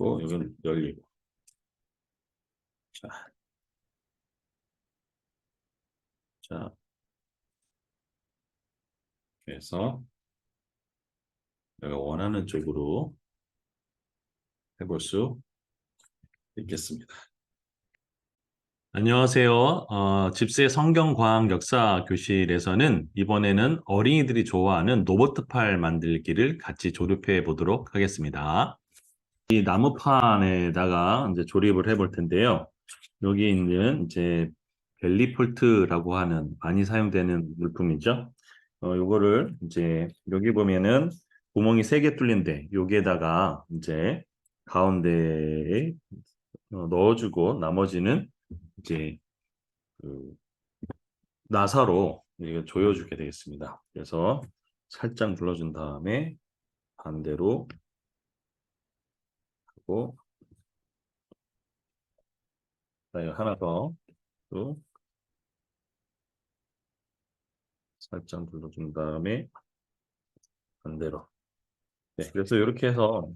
닫히고 이건 열리고 자, 자 그래서 내가 원하는 쪽으로 해볼 수 있겠습니다. 안녕하세요. 어, 집세 성경과학 역사 교실에서는 이번에는 어린이들이 좋아하는 로버트팔 만들기를 같이 조립해 보도록 하겠습니다. 이 나무판에다가 이제 조립을 해볼 텐데요. 여기 있는 이제 벨리폴트라고 하는 많이 사용되는 물품이죠. 어, 요거를 이제 여기 보면은 구멍이 세 개 뚫린데 여기에다가 이제 가운데에 어, 넣어주고 나머지는 이제 그 나사로 조여주게 되겠습니다. 그래서 살짝 눌러준 다음에 반대로 하고. 그다음에 하나 더. 또. 살짝 눌러준 다음에 반대로. 네, 그래서 이렇게 해서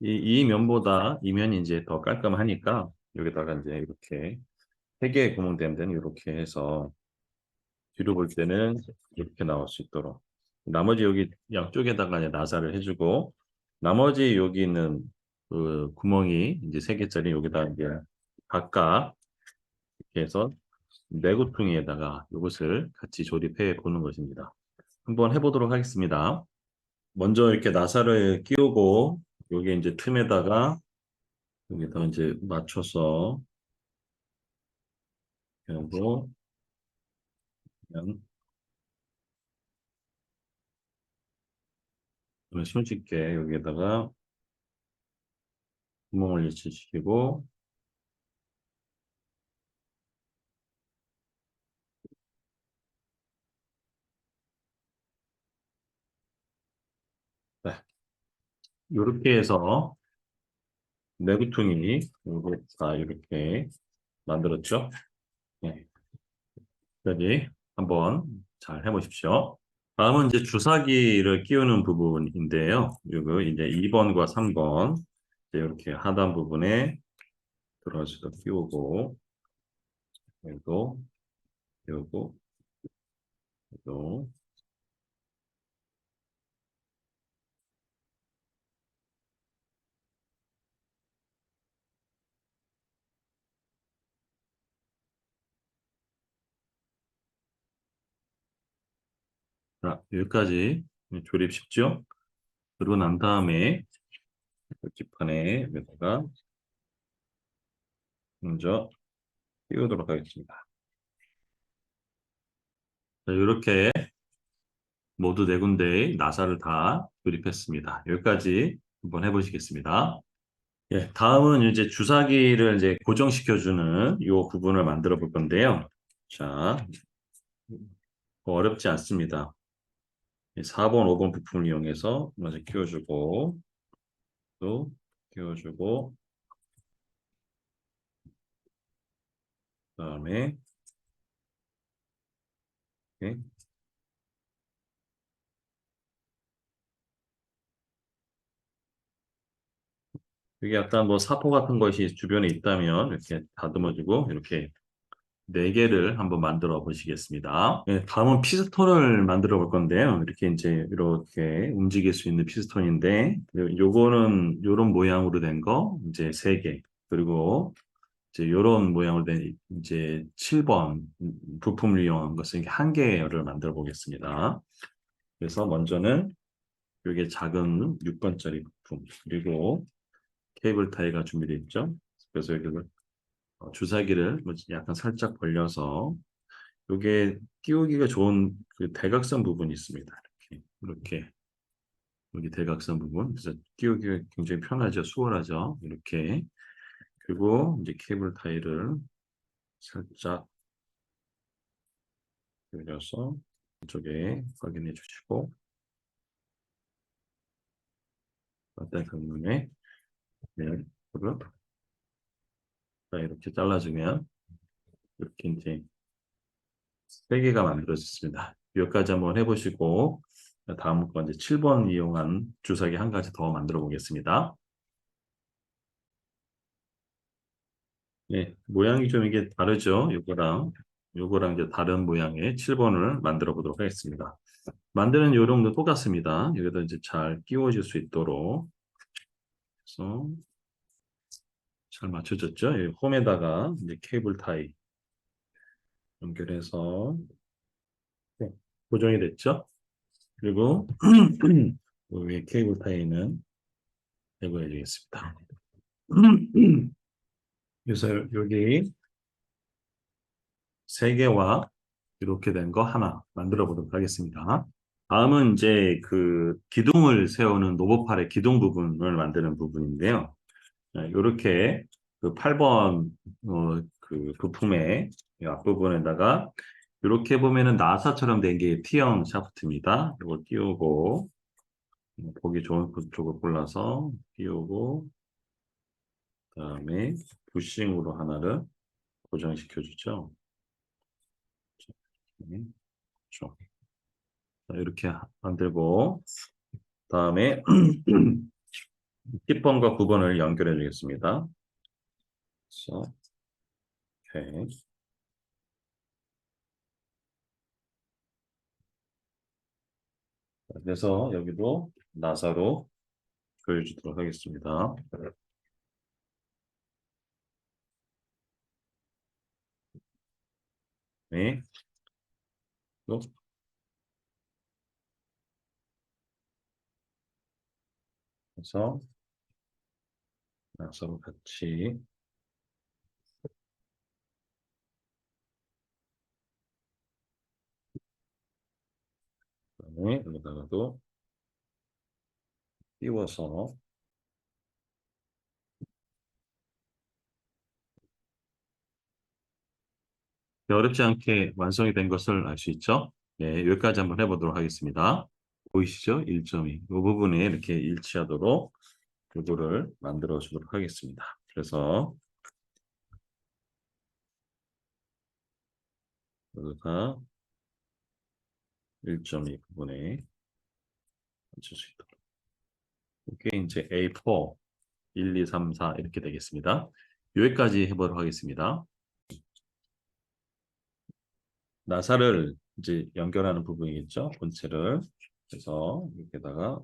이, 이 면보다 이 면이 이제 더 깔끔하니까 여기다가 이제 이렇게 세 개의 구멍 데는 이렇게 해서 뒤로 볼 때는 이렇게 나올 수 있도록. 나머지 여기 양쪽에다가 이제 나사를 해주고 나머지 여기 있는 그 구멍이 이제 세 개짜리 여기다 이제 각각 이렇게 해서 내구퉁이에다가 이것을 같이 조립해 보는 것입니다. 한번 해보도록 하겠습니다. 먼저 이렇게 나사를 끼우고 여기 이제 틈에다가 여기다 이제 맞춰서 하고 그냥 손쉽게 여기에다가 구멍을 일치시키고 네. 이렇게 해서 요거 다 이렇게 만들었죠. 네. 여기 한번 잘 해보십시오. 다음은 이제 주사기를 끼우는 부분인데요. 이거 이제 2번과 3번 이렇게 하단 부분에 들어가서 끼우고 그리고 끼우고 또 자, 여기까지 조립 쉽죠? 그리고 난 다음에 뒷판에 여기다가 먼저 띄우도록 하겠습니다. 자, 이렇게 모두 네 군데의 나사를 다 조립했습니다. 여기까지 한번 해보시겠습니다. 예, 다음은 이제 주사기를 이제 고정시켜주는 이 부분을 만들어 볼 건데요. 자, 어렵지 않습니다. 4번, 5번 부품을 이용해서 먼저 끼워주고 또 끼워주고 그다음에 이렇게 약간 뭐 사포 같은 것이 주변에 있다면 이렇게 다듬어주고 이렇게 네 개를 한번 만들어 보시겠습니다. 네, 다음은 피스톤을 만들어 볼 건데요. 이렇게 이제 이렇게 움직일 수 있는 피스톤인데 요거는 요런 모양으로 된 거 이제 세 개. 그리고 이제 요런 모양으로 된 이제 7번 부품을 이용한 것은 한 개를 만들어 보겠습니다. 그래서 먼저는 이게 작은 6번짜리 부품 그리고 케이블 타이가 준비되어 있죠. 그래서 여기를 어, 주사기를 뭐 약간 살짝 벌려서 이게 끼우기가 좋은 그 대각선 부분이 있습니다. 이렇게 이렇게 여기 대각선 부분 그래서 끼우기가 굉장히 편하죠, 수월하죠. 이렇게 그리고 이제 케이블 타이를 살짝 돌려서 이쪽에 확인해 주시고 어떤 경우에 네, 그리고 자, 이렇게 잘라주면 이렇게 이제 세 개가 만들어졌습니다. 여기까지 한번 해보시고 다음 거 이제 7번 이용한 주사기 한 가지 더 만들어 보겠습니다. 네, 모양이 좀 이게 다르죠? 요거랑 요거랑 이제 다른 모양의 7번을 만들어 보도록 하겠습니다. 만드는 요령도 똑같습니다. 여기다 이제 잘 끼워질 수 있도록 그래서 잘 맞춰졌죠? 이 홈에다가 이제 케이블 타이 연결해서 네, 고정이 됐죠? 그리고 그 위에 케이블 타이는 제거해 주겠습니다. 그래서 여기 세 개와 이렇게 된 거 하나 만들어 보도록 하겠습니다. 다음은 이제 그 기둥을 세우는 노보팔의 기둥 부분을 만드는 부분인데요. 이렇게 그 8번 어, 그 부품의 이 앞부분에다가 이렇게 보면은 나사처럼 된 게 T형 샤프트입니다. 이걸 띄우고 보기 좋은 쪽을 골라서 띄우고 그다음에 부싱으로 하나를 고정시켜 주죠. 그렇죠. 자, 이렇게 만들고 다음에 10번과 9번을 연결해 주겠습니다. 오케이. 자, 그래서 여기도 나사로 보여주도록 하겠습니다. 네. 또 그래서 나사로 같이 그다음에 여기다가도 띄워서 어렵지 않게 완성이 된 것을 알 수 있죠? 네, 여기까지 한번 해보도록 하겠습니다. 보이시죠? 1.2. 이 부분에 이렇게 일치하도록 요거를 만들어 주도록 하겠습니다. 그래서 여기가 1.2 부분에 맞출 수 있도록. 이게 이제 A4, 1, 2, 3, 4 이렇게 되겠습니다. 여기까지 해보도록 하겠습니다. 나사를 이제 연결하는 부분이겠죠. 본체를. 그래서 여기다가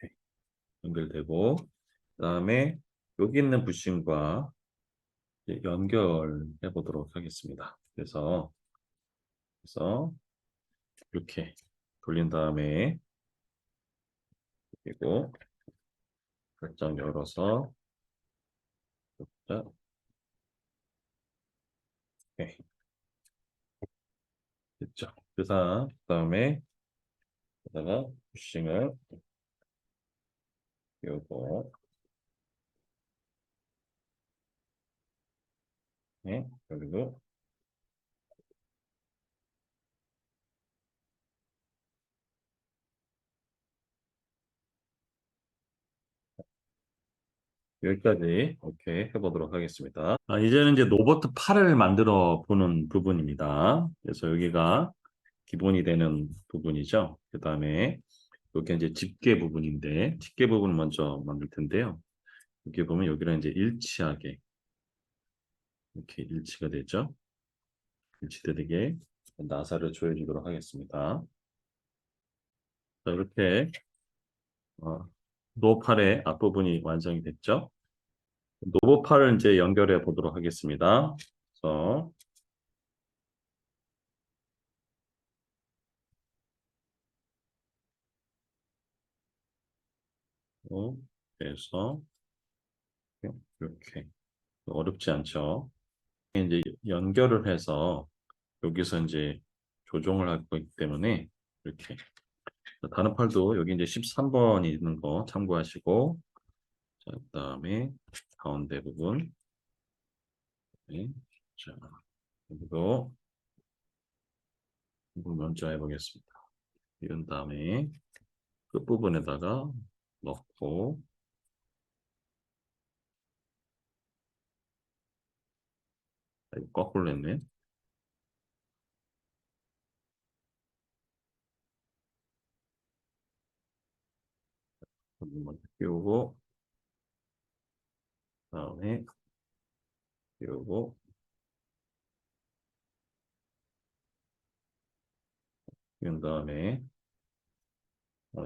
이렇게 연결되고 그다음에 여기 있는 부싱과 연결해 보도록 하겠습니다. 그래서 그래서 이렇게 돌린 다음에 그리고 살짝 열어서 자, 오케이. 됐죠. 그 다음에 여기다가 부싱을 요거 네, 여기도 여기까지 오케이 해보도록 하겠습니다. 아, 이제는 이제 로버트 팔을 만들어 보는 부분입니다. 그래서 여기가 기본이 되는 부분이죠. 그 다음에 여기 이제 집게 부분인데 집게 부분을 먼저 만들 텐데요. 여기 보면 여기랑 이제 일치하게 이렇게 일치가 되죠. 일치되게 나사를 조여주도록 하겠습니다. 자, 이렇게 어, 노팔의 앞부분이 완성이 됐죠. 노보팔을 이제 연결해 보도록 하겠습니다. 그래서 그래서 이렇게 어렵지 않죠. 이제 연결을 해서 여기서 이제 조정을 할 거기 때문에 이렇게 다른 팔도 여기 이제 13번이 있는 거 참고하시고 자, 그다음에 가운데 부분 네. 자, 여기도 먼저 해보겠습니다. 이런 다음에 끝부분에다가 넣고 아, 이거 거꾸로 했네. 먼저 끼우고 다음에 요거 그 다음에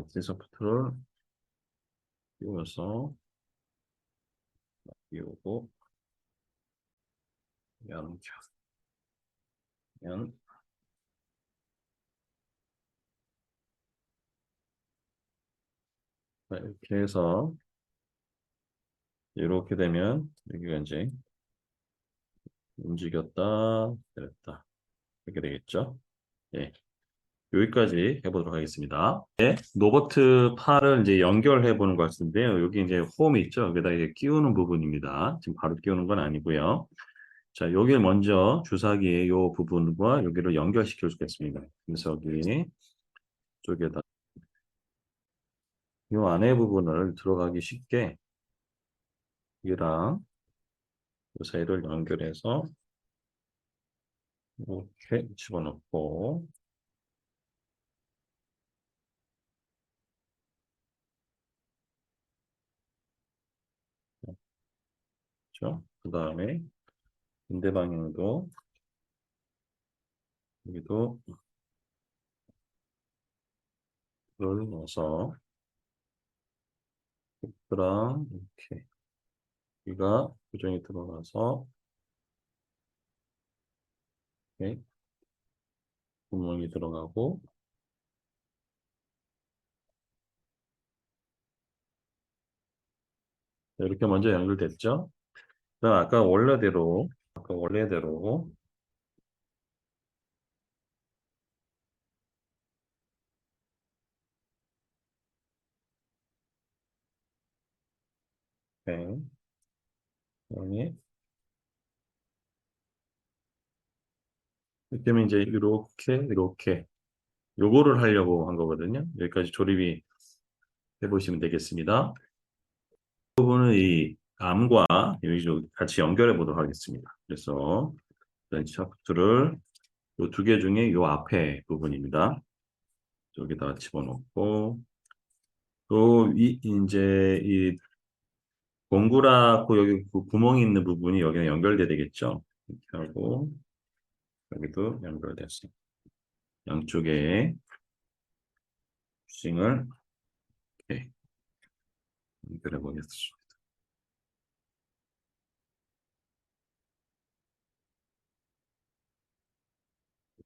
디소프트를 띄워서 띄우고 연결 연 자, 이렇게 해서 이렇게 되면 여기가 이제 움직였다 내렸다. 이렇게 되겠죠? 예 여기까지 해보도록 하겠습니다. 네, 노버트 팔을 이제 연결해 보는 것 같은데요 여기 이제 홈이 있죠? 여기다 이게 끼우는 부분입니다. 지금 바로 끼우는 건 아니고요. 자 여기 먼저 주사기의 이 부분과 여기를 연결시켜 주겠습니다. 그래서 여기 쪽에다. 이 안에 부분을 들어가기 쉽게 이랑 이 사이를 연결해서 이렇게 집어넣고 그렇죠? 그 다음에 반대 방향도 여기도 이걸 넣어서 그랑 이렇게 여기가 고정이 들어가서 이렇게 구멍이 들어가고 이렇게 먼저 연결됐죠? 그럼 아까 원래대로 아까 원래대로 네. 이렇게 하면 이제 이렇게 이렇게 요거를 하려고 한 거거든요. 여기까지 조립이 해보시면 되겠습니다. 이 부분은 이 좀 같이 연결해 보도록 하겠습니다. 그래서 샤프트를 이 두 개 중에 요 앞에 부분입니다. 여기다가 집어넣고 또 이 이제 이 동그랗고 여기 그 구멍이 있는 부분이 여기는 연결돼야 되겠죠. 이렇게 하고 여기도 연결됐어. 양쪽에 싱을 이렇게 연결해 보겠습니다.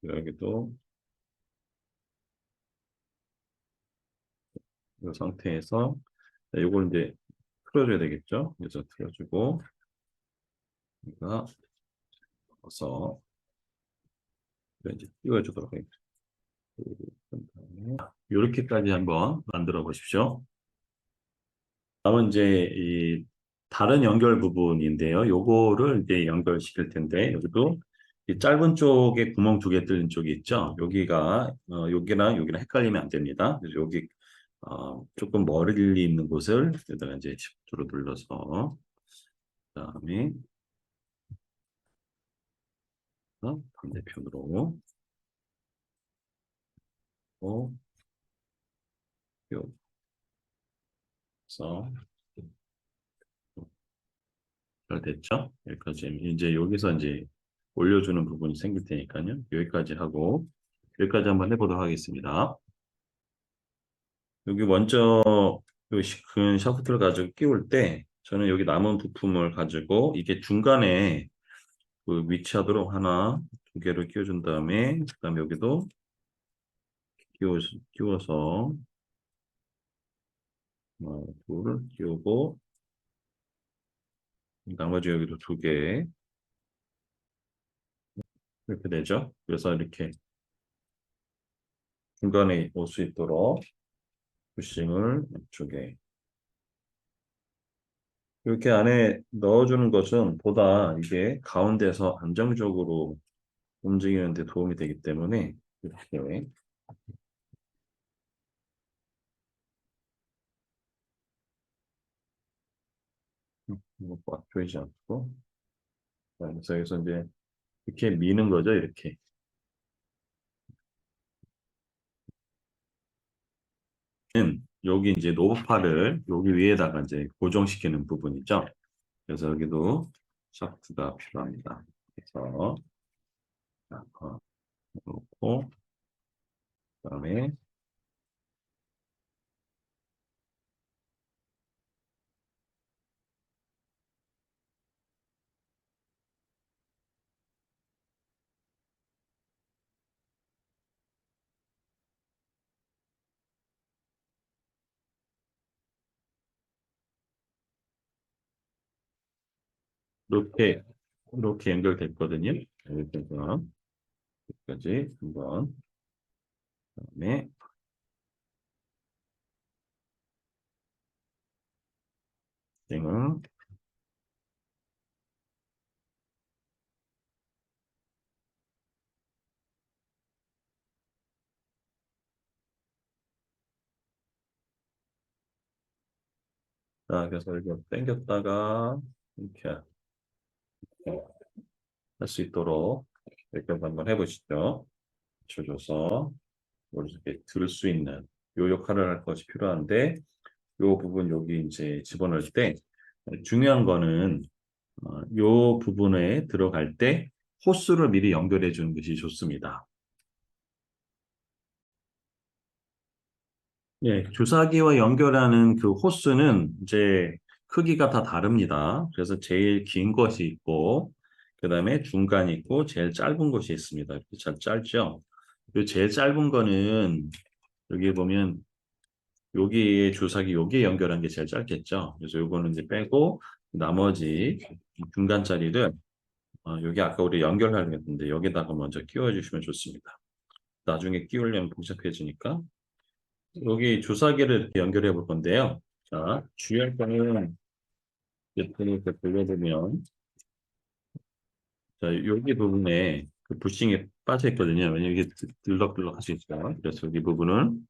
여기도 이 상태에서 이걸 이제 틀어줘야 되겠죠. 그래서 틀어주고 우리가 넣어서 이제 띄워주도록 하겠습니다. 이렇게까지 한번 만들어 보십시오. 다음은 이제 이 다른 연결 부분인데요. 요거를 이제 연결시킬 텐데 여기도 이 짧은 쪽에 구멍 두 개 뚫린 쪽이 있죠. 여기가 어, 여기랑 여기랑 헷갈리면 안 됩니다. 그래서 여기 어, 조금 멀리 있는 곳을 여기다가 이제 시프트로 눌러서 그다음에 어, 반대편으로 어, 여기서 잘 됐죠? 여기까지 이제 여기서 이제 올려주는 부분이 생길 테니까요. 여기까지 하고 여기까지 한번 해보도록 하겠습니다. 여기 먼저 큰 샤프트를 가지고 끼울 때 저는 여기 남은 부품을 가지고 이게 중간에 그 위치하도록 하나 두 개를 끼워준 다음에 그 다음에 여기도 끼워, 끼워서 어, 둘을 끼우고 나머지 여기도 두개 이렇게 되죠. 그래서 이렇게 중간에 올 수 있도록 부싱을 이쪽에 이렇게 안에 넣어주는 것은 보다 이게 가운데서 안정적으로 움직이는 데 도움이 되기 때문에 이렇게 이거 꽉 조이지 않고 그래서 여기서 이제 이렇게 미는 거죠 이렇게 여기 이제 노브파를 여기 위에다가 이제 고정시키는 부분이죠. 그래서 여기도 샤프트가 필요합니다. 그래서 자, 어, 놓고 그다음에 이렇게 이렇게 연결됐거든요. 여기서 여기까지 한번 그다음에 땡을 자, 그래서 이거 당겼다가 이렇게 할 수 있도록 이렇게 한번 해보시죠. 줘줘서 이렇게 들수 있는 요 역할을 할 것이 필요한데 요 부분 여기 이제 집어넣을 때 중요한 거는 어, 요 부분에 들어갈 때 호스를 미리 연결해 주는 것이 좋습니다. 예, 주사기와 연결하는 그 호스는 이제 크기가 다 다릅니다. 그래서 제일 긴 것이 있고, 그 다음에 중간이 있고, 제일 짧은 것이 있습니다. 잘 짧죠? 요 제일 짧은 거는 여기 보면 여기에 주사기 여기에 연결한 게 제일 짧겠죠. 그래서 요거는 이제 빼고 나머지 중간짜리를 어, 여기 아까 우리 연결하려고 했는데 여기다가 먼저 끼워 주시면 좋습니다. 나중에 끼우려면 복잡해지니까 여기 주사기를 연결해 볼 건데요. 자, 주의할 거는 이렇게 이렇게 돌려보면 자, 여기 부분에 그 부싱이 빠져 있거든요. 왜냐면 이게 들럭들럭 있어요. 그래서 이 부분은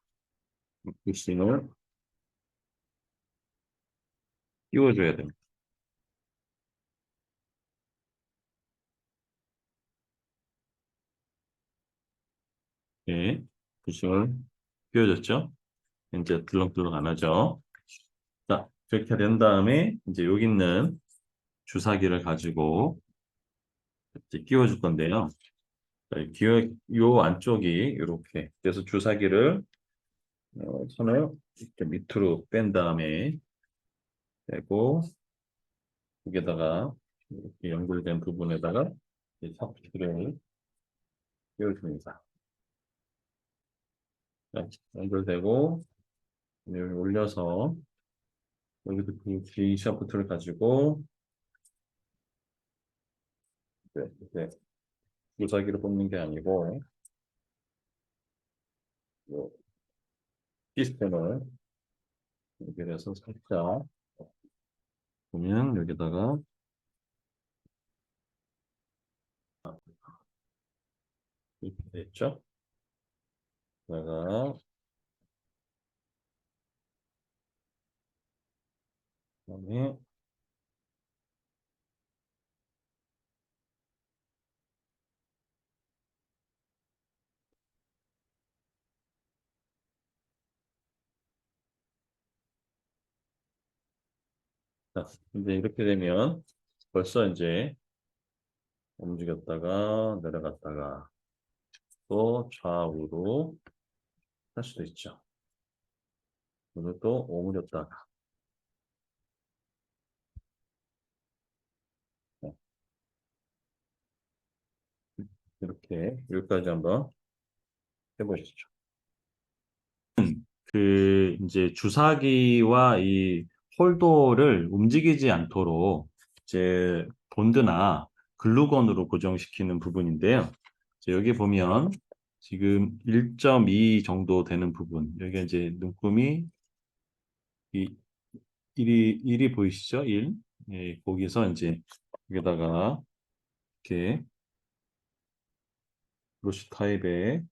부싱을 끼워줘야 됩니다. 예, 부싱을 끼워줬죠? 이제 들렁들렁 안 하죠? 자, 그렇게 된 다음에 이제 여기 있는 주사기를 가지고 이제 끼워줄 건데요. 기어, 요 안쪽이 이렇게 그래서 주사기를 어, 손을 이렇게 밑으로 뺀 다음에 빼고 여기다가 이렇게 연결된 부분에다가 이 샤프트를 끼워줍니다. 자, 연결되고 올려서 여기도 그 G 샤프트를 가지고 네, 이렇게 주사기를 뽑는 게 아니고 요 시스템을 연결해서 살짝 보면 여기다가 이렇게 됐죠? 내가 다음에 자, 이제 이렇게 되면 벌써 이제 움직였다가 내려갔다가 또 좌우로 할 수도 있죠. 오늘 또 오므렸다가 네. 이렇게 여기까지 한번 해보시죠. 그 이제 주사기와 이 홀더를 움직이지 않도록 이제 본드나 글루건으로 고정시키는 부분인데요. 여기 보면 지금 1.2 정도 되는 부분 여기 이제 눈금이 이 1이 1이 보이시죠? 1. 예, 거기서 이제 여기다가 이렇게 브러쉬 타입의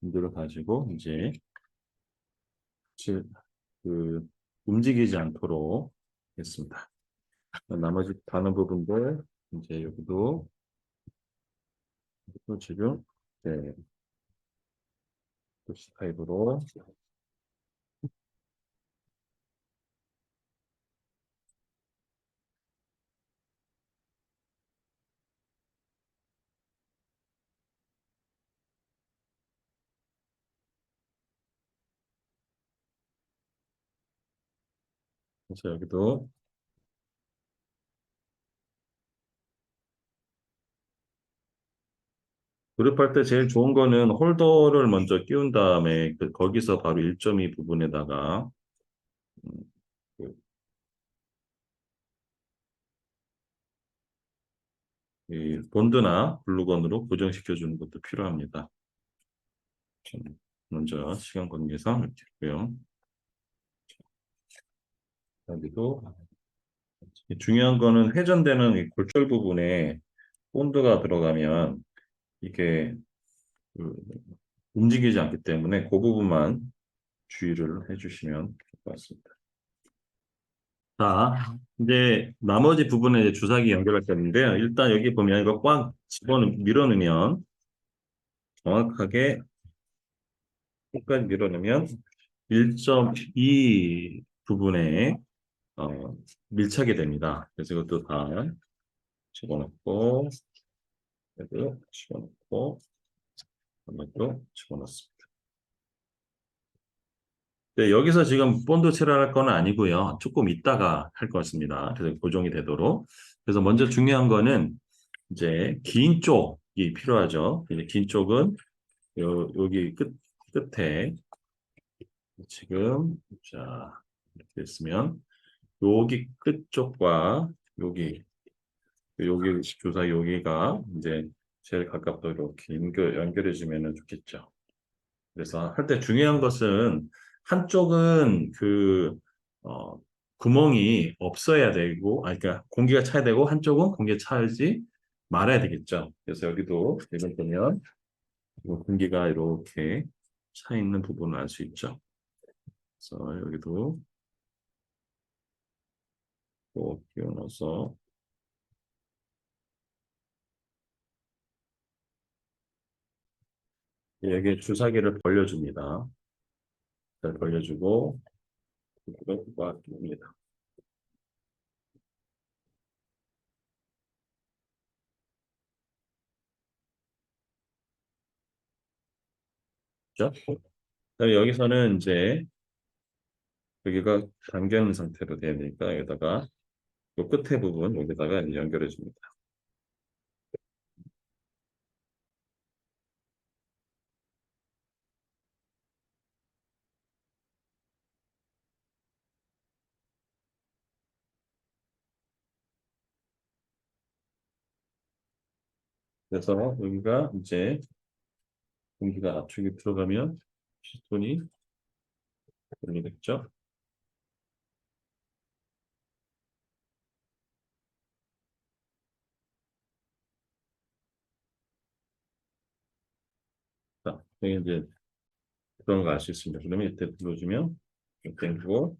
분들을 가지고 이제 칠- 그 움직이지 않도록 했습니다. 나머지 다른 부분들 이제 여기도 또 지금 네. 브러쉬 타입으로 그래서 여기도 그립할 때 제일 좋은 거는 홀더를 먼저 끼운 다음에 그 거기서 바로 1.2 부분에다가 음, 그, 이 본드나 글루건으로 고정시켜 주는 것도 필요합니다. 좀 먼저 시간 관계상 이렇게 했고요. 여기도 중요한 거는 회전되는 이 골절 부분에 본드가 들어가면 이게 그 움직이지 않기 때문에 그 부분만 주의를 해주시면 될 것 같습니다. 자, 이제 나머지 부분에 이제 주사기 연결할 건데요. 일단 여기 보면 이거 꽉 집어넣, 밀어넣으면 정확하게 끝까지 밀어넣으면 1.2 부분에 어, 밀착이 됩니다. 그래서 이것도 다 집어넣고 여기도 집어넣고 이것도 집어넣습니다. 네, 여기서 지금 본드 칠할 건 아니고요. 조금 있다가 할 것입니다. 그래서 고정이 되도록. 그래서 먼저 중요한 거는 이제 긴 쪽이 필요하죠. 이제 긴 쪽은 요, 여기 끝, 끝에 지금 자 이렇게 됐으면 여기 끝쪽과 여기 여기 주사 여기가 이제 제일 가깝도록 연결, 연결해 주면 좋겠죠. 그래서 할 때 중요한 것은 한쪽은 그 어, 구멍이 없어야 되고, 아, 그러니까 공기가 차야 되고 한쪽은 공기가 차지 말아야 되겠죠. 그래서 여기도 예를 들면 공기가 이렇게 차 있는 부분을 알 수 있죠. 그래서 여기도 또 끼워넣어서 여기 주사기를 벌려줍니다. 잘 벌려주고 이걸 꽉입니다. 그렇죠? 여기서는 이제 여기가 잠겨 있는 상태로 되니까 여기다가 이 끝에 부분 여기다가 연결해 줍니다. 그래서 여기가 이제 공기가 압축이 들어가면 피스톤이 분리됐죠. 자, 여기 이제 그런 거 알 수 있습니다. 그러면 이때 눌러주면 당기고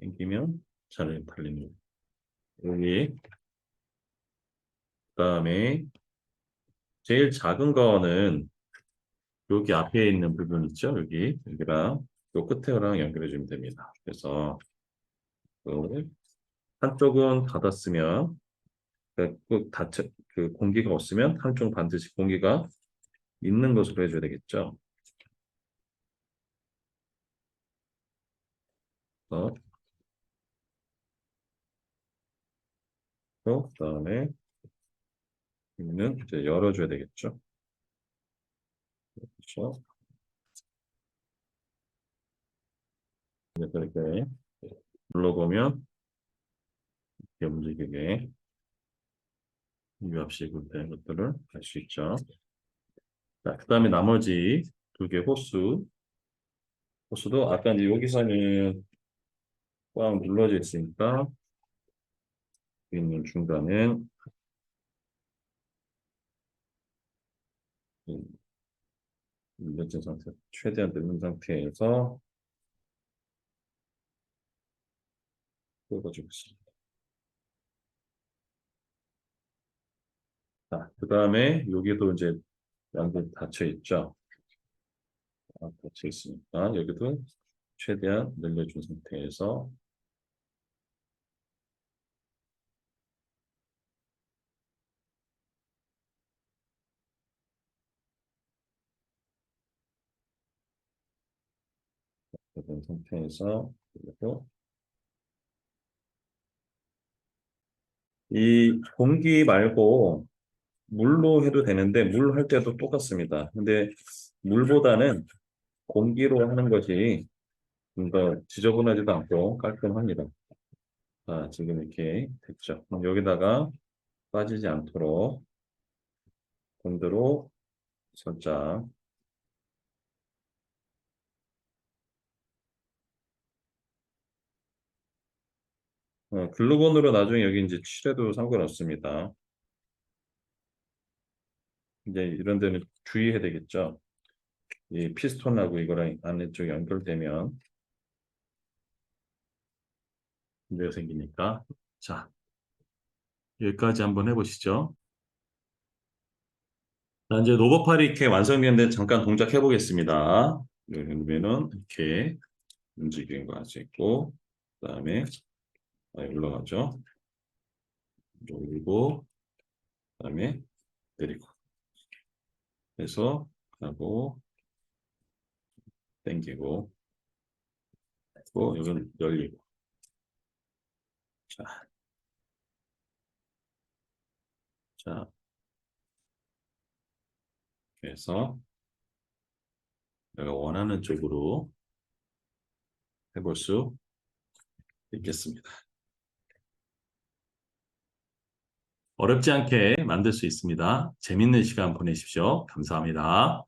당기면 잘 달립니다. 여기 그다음에 제일 작은 거는 여기 앞에 있는 부분 있죠? 여기 여기랑 요 끝에랑 연결해 주면 됩니다. 그래서 그 한쪽은 닫았으면 그 닫혀 그 공기가 없으면 한쪽 반드시 공기가 있는 것으로 해줘야 되겠죠. 어. 그 다음에 여기는 이제 열어줘야 되겠죠. 그렇죠. 이렇게 눌러보면 이렇게 움직이게 유압식으로 된 것들을 알수 있죠. 자, 그 다음에 나머지 두 개 호수. 호수도 아까 이제 여기서는 꽉 눌러져 있으니까 있는 중간은 눌려진 상태, 최대한 늘린 상태에서 꽂아주고 있습니다. 자, 그 다음에 여기도 이제 양쪽 닫혀 있죠. 아, 닫혀 있으니까 여기도 최대한 늘려준 상태에서 된 상태에서 그리고 이 공기 말고 물로 해도 되는데 물 할 때도 똑같습니다. 근데 물보다는 공기로 하는 것이 좀 더 지저분하지도 않고 깔끔합니다. 자, 지금 이렇게 됐죠. 그럼 여기다가 빠지지 않도록 본드로 살짝 어, 글루건으로 나중에 여기 이제 칠해도 상관없습니다. 이제 이런 데는 주의해야 되겠죠. 이 피스톤하고 이거랑 안쪽에 연결되면 문제가 생기니까. 자, 여기까지 한번 해보시죠. 자, 이제 로봇팔이 이렇게 완성되는데 잠깐 동작해 보겠습니다. 그러면은 이렇게 움직이는 거할수 있고, 그 다음에 올라가죠. 올리고, 그 다음에 내리고. 해서 하고 당기고 또 이건 열리고. 자, 자. 그래서 내가 원하는 쪽으로 해볼 수 있겠습니다. 어렵지 않게 만들 수 있습니다. 재밌는 시간 보내십시오. 감사합니다.